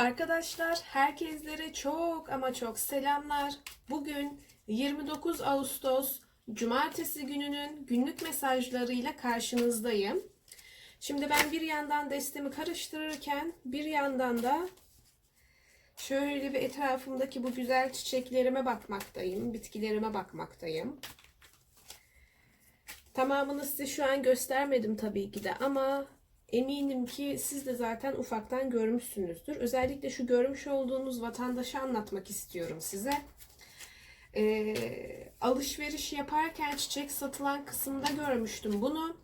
Arkadaşlar herkeslere çok ama çok selamlar. Bugün 29 Ağustos Cumartesi gününün günlük mesajlarıyla karşınızdayım. Şimdi ben bir yandan destemi karıştırırken bir yandan da şöyle bir etrafımdaki bu güzel çiçeklerime bakmaktayım, bitkilerime bakmaktayım. Tamamını size şu an göstermedim tabii ki de ama eminim ki siz de zaten ufaktan görmüşsünüzdür. Özellikle şu görmüş olduğunuz vatandaşı anlatmak istiyorum size. Ee, alışveriş yaparken çiçek satılan kısımda görmüştüm bunu.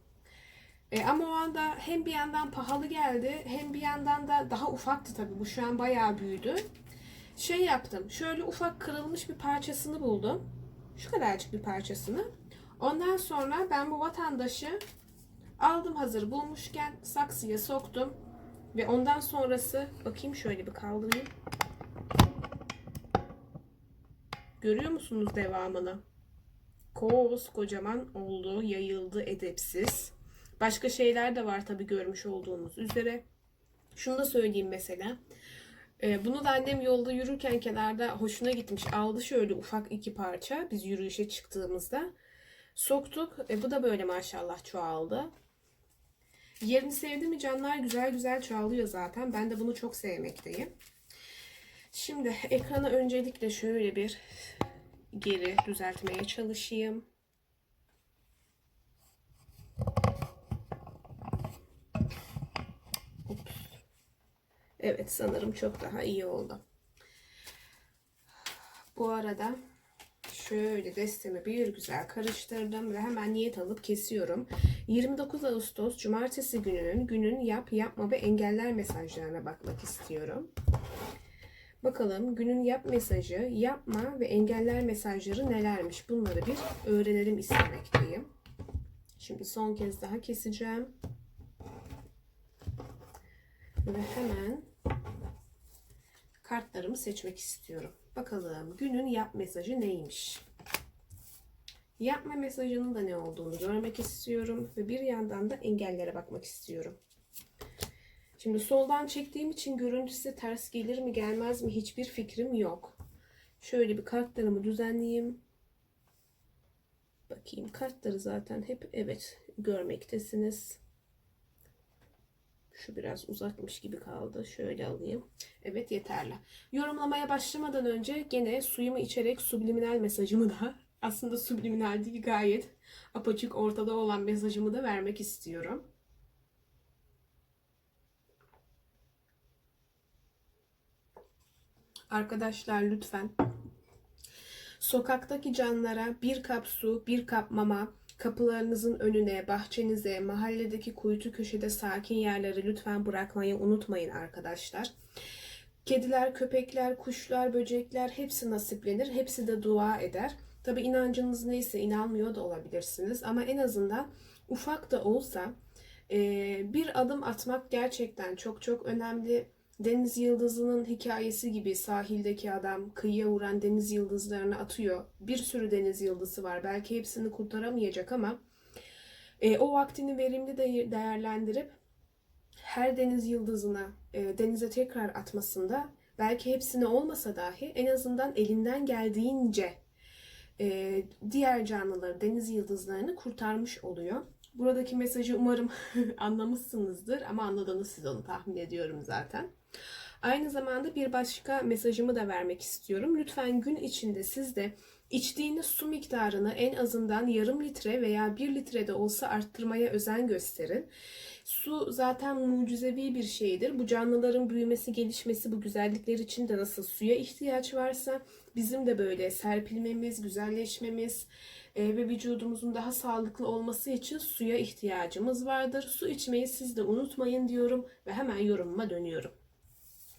Ee, ama o anda hem bir yandan pahalı geldi hem bir yandan da daha ufaktı tabii. Bu şu an bayağı büyüdü. Şey yaptım. Şöyle ufak kırılmış bir parçasını buldum. Şu kadarcık bir parçasını. Ondan sonra ben bu vatandaşı aldım hazır bulmuşken saksıya soktum. Ve ondan sonrası bakayım şöyle bir kaldırayım. Görüyor musunuz devamını? Koskocaman oldu, yayıldı edepsiz. Başka şeyler de var tabii görmüş olduğunuz üzere. Şunu da söyleyeyim mesela. Ee, bunu da annem yolda yürürken kenarda hoşuna gitmiş. Aldı şöyle ufak iki parça biz yürüyüşe çıktığımızda. Soktuk. E, bu da böyle maşallah çoğaldı. Yerini sevdi mi canlar güzel güzel çoğalıyor zaten. Ben de bunu çok sevmekteyim. Şimdi ekranı öncelikle şöyle bir geri düzeltmeye çalışayım. Evet sanırım çok daha iyi oldu. Bu arada şöyle destemi bir güzel karıştırdım ve hemen niyet alıp kesiyorum. 29 Ağustos Cumartesi gününün günün yap yapma ve engeller mesajlarına bakmak istiyorum. Bakalım günün yap mesajı, yapma ve engeller mesajları nelermiş? Bunları bir öğrenelim istemekteyim. Şimdi son kez daha keseceğim. Ve hemen kartlarımı seçmek istiyorum. Bakalım günün yap mesajı neymiş? Yapma mesajının da ne olduğunu görmek istiyorum ve bir yandan da engellere bakmak istiyorum. Şimdi soldan çektiğim için görüntüsü ters gelir mi gelmez mi hiçbir fikrim yok. Şöyle bir kartlarımı düzenleyeyim. Bakayım kartları zaten hep evet görmektesiniz. Şu biraz uzakmış gibi kaldı. Şöyle alayım. Evet yeterli. Yorumlamaya başlamadan önce gene suyumu içerek subliminal mesajımı da aslında subliminal değil gayet apaçık ortada olan mesajımı da vermek istiyorum. Arkadaşlar lütfen sokaktaki canlara bir kap su, bir kap mama, kapılarınızın önüne, bahçenize, mahalledeki kuytu köşede sakin yerleri lütfen bırakmayı unutmayın arkadaşlar. Kediler, köpekler, kuşlar, böcekler hepsi nasiplenir. Hepsi de dua eder. Tabi inancınız neyse inanmıyor da olabilirsiniz. Ama en azından ufak da olsa e, bir adım atmak gerçekten çok çok önemli. Deniz yıldızının hikayesi gibi sahildeki adam kıyıya vuran deniz yıldızlarını atıyor. Bir sürü deniz yıldızı var. Belki hepsini kurtaramayacak ama e, o vaktini verimli de değerlendirip her deniz yıldızına e, denize tekrar atmasında belki hepsini olmasa dahi en azından elinden geldiğince e, diğer canlıları deniz yıldızlarını kurtarmış oluyor. Buradaki mesajı umarım anlamışsınızdır ama anladınız siz onu tahmin ediyorum zaten. Aynı zamanda bir başka mesajımı da vermek istiyorum. Lütfen gün içinde siz de içtiğiniz su miktarını en azından yarım litre veya bir litre de olsa arttırmaya özen gösterin. Su zaten mucizevi bir şeydir. Bu canlıların büyümesi, gelişmesi, bu güzellikler için de nasıl suya ihtiyaç varsa bizim de böyle serpilmemiz, güzelleşmemiz e, ve vücudumuzun daha sağlıklı olması için suya ihtiyacımız vardır. Su içmeyi siz de unutmayın diyorum ve hemen yorumuma dönüyorum.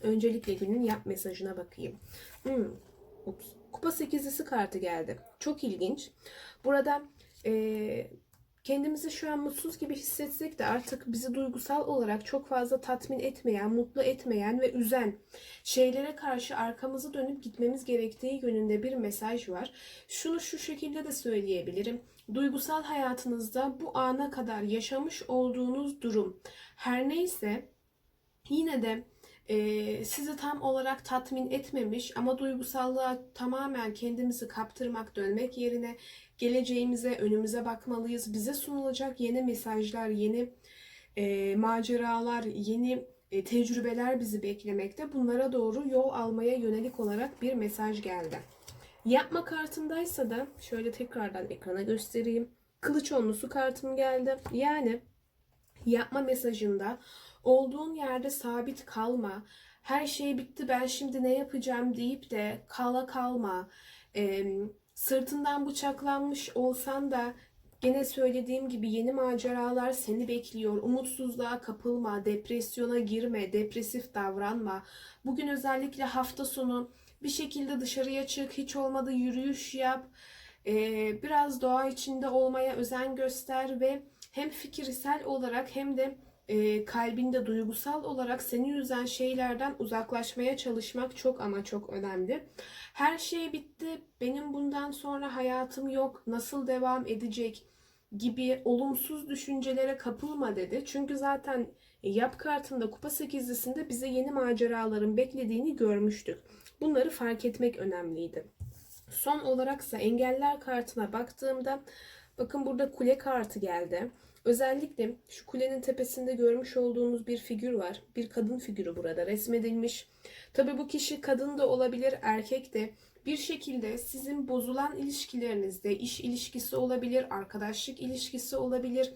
Öncelikle günün yap mesajına bakayım. Hmm. Ups. Kupa sekizlisi kartı geldi. Çok ilginç. Burada e, kendimizi şu an mutsuz gibi hissetsek de artık bizi duygusal olarak çok fazla tatmin etmeyen, mutlu etmeyen ve üzen şeylere karşı arkamızı dönüp gitmemiz gerektiği yönünde bir mesaj var. Şunu şu şekilde de söyleyebilirim. Duygusal hayatınızda bu ana kadar yaşamış olduğunuz durum her neyse yine de e, sizi tam olarak tatmin etmemiş ama duygusallığa tamamen kendimizi kaptırmak, dönmek yerine geleceğimize, önümüze bakmalıyız. Bize sunulacak yeni mesajlar, yeni e, maceralar, yeni e, tecrübeler bizi beklemekte. Bunlara doğru yol almaya yönelik olarak bir mesaj geldi. Yapma kartındaysa da şöyle tekrardan ekrana göstereyim. Kılıç onlusu kartım geldi. Yani yapma mesajında olduğun yerde sabit kalma. Her şey bitti ben şimdi ne yapacağım deyip de kala kalma. Ee, sırtından bıçaklanmış olsan da gene söylediğim gibi yeni maceralar seni bekliyor. Umutsuzluğa kapılma, depresyona girme, depresif davranma. Bugün özellikle hafta sonu bir şekilde dışarıya çık, hiç olmadı yürüyüş yap. Ee, biraz doğa içinde olmaya özen göster ve hem fikirsel olarak hem de e, kalbinde duygusal olarak seni üzen şeylerden uzaklaşmaya çalışmak çok ama çok önemli. Her şey bitti, benim bundan sonra hayatım yok, nasıl devam edecek gibi olumsuz düşüncelere kapılma dedi. Çünkü zaten yap kartında kupa sekizlisinde bize yeni maceraların beklediğini görmüştük. Bunları fark etmek önemliydi. Son olaraksa engeller kartına baktığımda bakın burada kule kartı geldi. Özellikle şu kulenin tepesinde görmüş olduğunuz bir figür var. Bir kadın figürü burada resmedilmiş. Tabi bu kişi kadın da olabilir, erkek de. Bir şekilde sizin bozulan ilişkilerinizde iş ilişkisi olabilir, arkadaşlık ilişkisi olabilir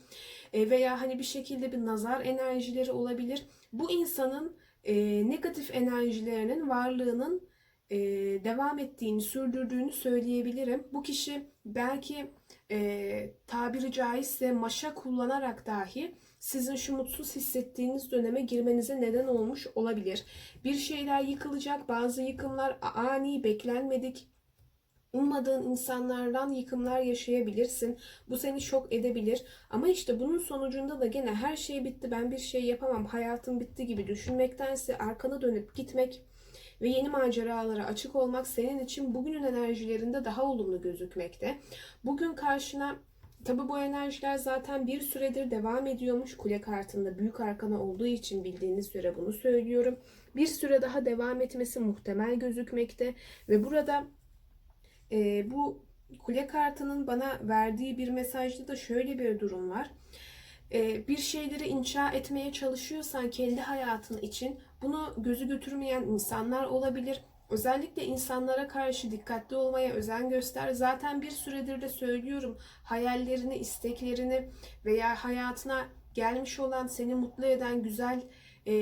e, veya hani bir şekilde bir nazar enerjileri olabilir. Bu insanın e, negatif enerjilerinin varlığının e, devam ettiğini, sürdürdüğünü söyleyebilirim. Bu kişi belki e, tabiri caizse maşa kullanarak dahi sizin şu mutsuz hissettiğiniz döneme girmenize neden olmuş olabilir. Bir şeyler yıkılacak, bazı yıkımlar ani, beklenmedik, ummadığın insanlardan yıkımlar yaşayabilirsin. Bu seni şok edebilir. Ama işte bunun sonucunda da gene her şey bitti, ben bir şey yapamam, hayatım bitti gibi düşünmektense arkana dönüp gitmek ve yeni maceralara açık olmak senin için bugünün enerjilerinde daha olumlu gözükmekte. Bugün karşına Tabi bu enerjiler zaten bir süredir devam ediyormuş. Kule kartında büyük arkana olduğu için bildiğiniz süre bunu söylüyorum. Bir süre daha devam etmesi muhtemel gözükmekte. Ve burada e, bu kule kartının bana verdiği bir mesajda da şöyle bir durum var. E, bir şeyleri inşa etmeye çalışıyorsan kendi hayatın için bunu gözü götürmeyen insanlar olabilir. Özellikle insanlara karşı dikkatli olmaya özen göster. Zaten bir süredir de söylüyorum hayallerini, isteklerini veya hayatına gelmiş olan seni mutlu eden güzel e,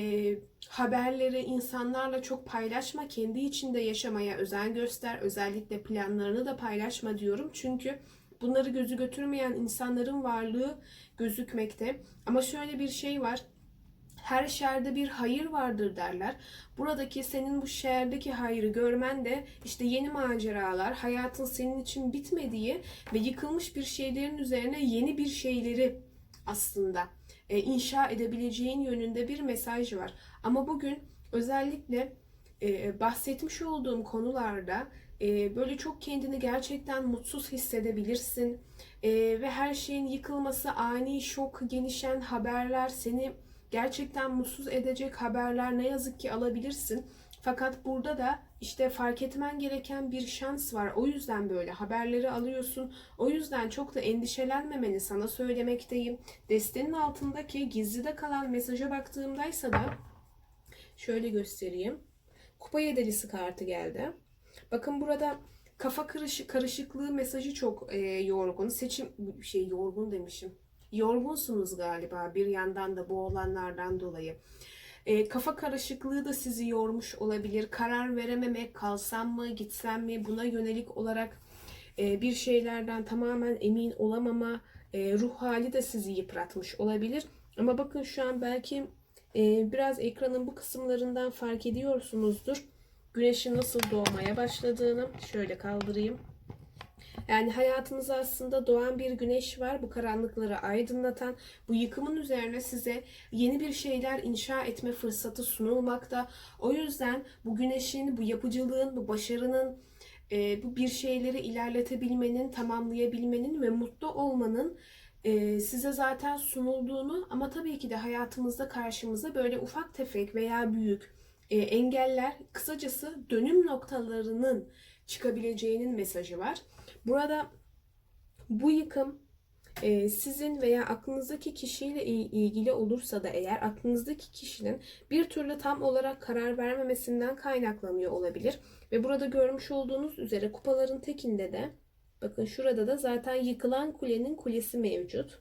haberleri insanlarla çok paylaşma. Kendi içinde yaşamaya özen göster. Özellikle planlarını da paylaşma diyorum. Çünkü bunları gözü götürmeyen insanların varlığı gözükmekte. Ama şöyle bir şey var her şerde bir hayır vardır derler. Buradaki senin bu şerdeki hayrı görmen de işte yeni maceralar, hayatın senin için bitmediği ve yıkılmış bir şeylerin üzerine yeni bir şeyleri aslında e, inşa edebileceğin yönünde bir mesaj var. Ama bugün özellikle e, bahsetmiş olduğum konularda e, böyle çok kendini gerçekten mutsuz hissedebilirsin e, ve her şeyin yıkılması, ani şok, genişen haberler seni gerçekten mutsuz edecek haberler ne yazık ki alabilirsin. Fakat burada da işte fark etmen gereken bir şans var. O yüzden böyle haberleri alıyorsun. O yüzden çok da endişelenmemeni sana söylemekteyim. Destenin altındaki gizlide kalan mesaja baktığımdaysa da şöyle göstereyim. Kupa yedilisi kartı geldi. Bakın burada kafa karışık, karışıklığı mesajı çok e, yorgun. Seçim şey yorgun demişim Yorgunsunuz galiba bir yandan da bu olanlardan dolayı. E, kafa karışıklığı da sizi yormuş olabilir. Karar verememek, kalsam mı, gitsem mi buna yönelik olarak e, bir şeylerden tamamen emin olamama e, ruh hali de sizi yıpratmış olabilir. Ama bakın şu an belki e, biraz ekranın bu kısımlarından fark ediyorsunuzdur. Güneşin nasıl doğmaya başladığını şöyle kaldırayım. Yani hayatınızda aslında doğan bir güneş var. Bu karanlıkları aydınlatan, bu yıkımın üzerine size yeni bir şeyler inşa etme fırsatı sunulmakta. O yüzden bu güneşin, bu yapıcılığın, bu başarının, e, bu bir şeyleri ilerletebilmenin, tamamlayabilmenin ve mutlu olmanın e, size zaten sunulduğunu ama tabii ki de hayatımızda karşımıza böyle ufak tefek veya büyük e, engeller, kısacası dönüm noktalarının çıkabileceğinin mesajı var. Burada bu yıkım e, sizin veya aklınızdaki kişiyle il- ilgili olursa da eğer aklınızdaki kişinin bir türlü tam olarak karar vermemesinden kaynaklanıyor olabilir. Ve burada görmüş olduğunuz üzere kupaların tekinde de bakın şurada da zaten yıkılan kulenin kulesi mevcut.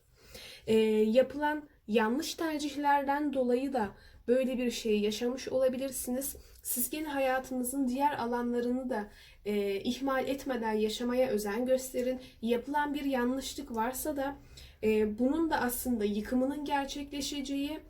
E, yapılan yanlış tercihlerden dolayı da böyle bir şey yaşamış olabilirsiniz. Siz gene hayatınızın diğer alanlarını da e, ihmal etmeden yaşamaya özen gösterin. Yapılan bir yanlışlık varsa da e, bunun da aslında yıkımının gerçekleşeceği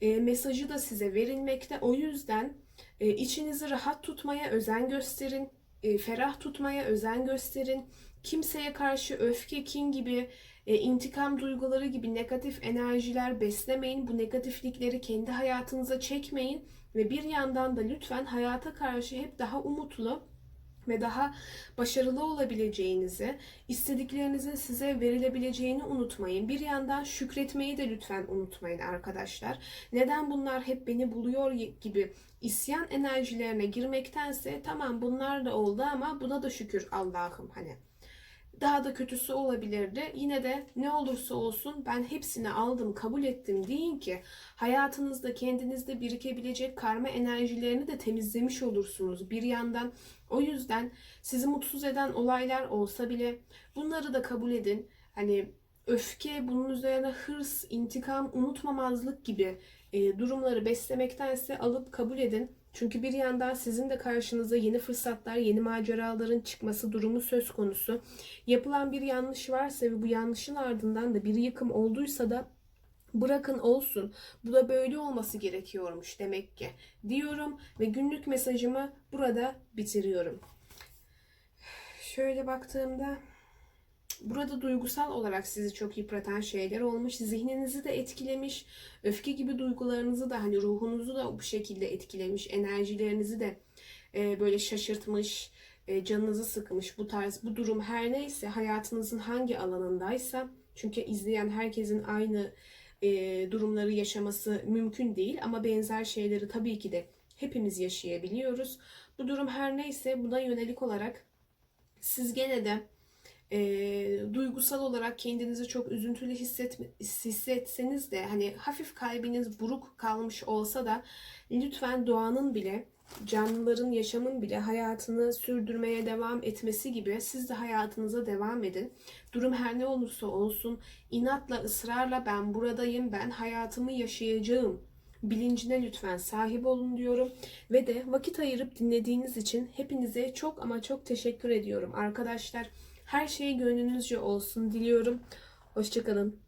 e, mesajı da size verilmekte. O yüzden e, içinizi rahat tutmaya özen gösterin. e, ferah tutmaya özen gösterin. Kimseye karşı öfke, kin gibi e, intikam duyguları gibi negatif enerjiler beslemeyin. Bu negatiflikleri kendi hayatınıza çekmeyin ve bir yandan da lütfen hayata karşı hep daha umutlu ve daha başarılı olabileceğinizi, istediklerinizin size verilebileceğini unutmayın. Bir yandan şükretmeyi de lütfen unutmayın arkadaşlar. Neden bunlar hep beni buluyor gibi isyan enerjilerine girmektense tamam bunlar da oldu ama buna da şükür Allah'ım hani daha da kötüsü olabilirdi. Yine de ne olursa olsun ben hepsini aldım, kabul ettim deyin ki hayatınızda kendinizde birikebilecek karma enerjilerini de temizlemiş olursunuz. Bir yandan o yüzden sizi mutsuz eden olaylar olsa bile bunları da kabul edin. Hani öfke, bunun üzerine hırs, intikam, unutmamazlık gibi e, durumları beslemektense alıp kabul edin. Çünkü bir yandan sizin de karşınıza yeni fırsatlar, yeni maceraların çıkması durumu söz konusu. Yapılan bir yanlış varsa ve bu yanlışın ardından da bir yıkım olduysa da bırakın olsun. Bu da böyle olması gerekiyormuş demek ki diyorum ve günlük mesajımı burada bitiriyorum. Şöyle baktığımda burada duygusal olarak sizi çok yıpratan şeyler olmuş. Zihninizi de etkilemiş. Öfke gibi duygularınızı da hani ruhunuzu da bu şekilde etkilemiş. Enerjilerinizi de e, böyle şaşırtmış. e, canınızı sıkmış. Bu tarz bu durum her neyse hayatınızın hangi alanındaysa çünkü izleyen herkesin aynı e, durumları yaşaması mümkün değil ama benzer şeyleri tabii ki de hepimiz yaşayabiliyoruz. Bu durum her neyse buna yönelik olarak siz gene de e, duygusal olarak kendinizi çok üzüntülü hisset, hissetseniz de hani hafif kalbiniz buruk kalmış olsa da lütfen doğanın bile canlıların yaşamın bile hayatını sürdürmeye devam etmesi gibi siz de hayatınıza devam edin. Durum her ne olursa olsun inatla ısrarla ben buradayım ben hayatımı yaşayacağım bilincine lütfen sahip olun diyorum. Ve de vakit ayırıp dinlediğiniz için hepinize çok ama çok teşekkür ediyorum arkadaşlar. Her şey gönlünüzce olsun diliyorum. Hoşçakalın.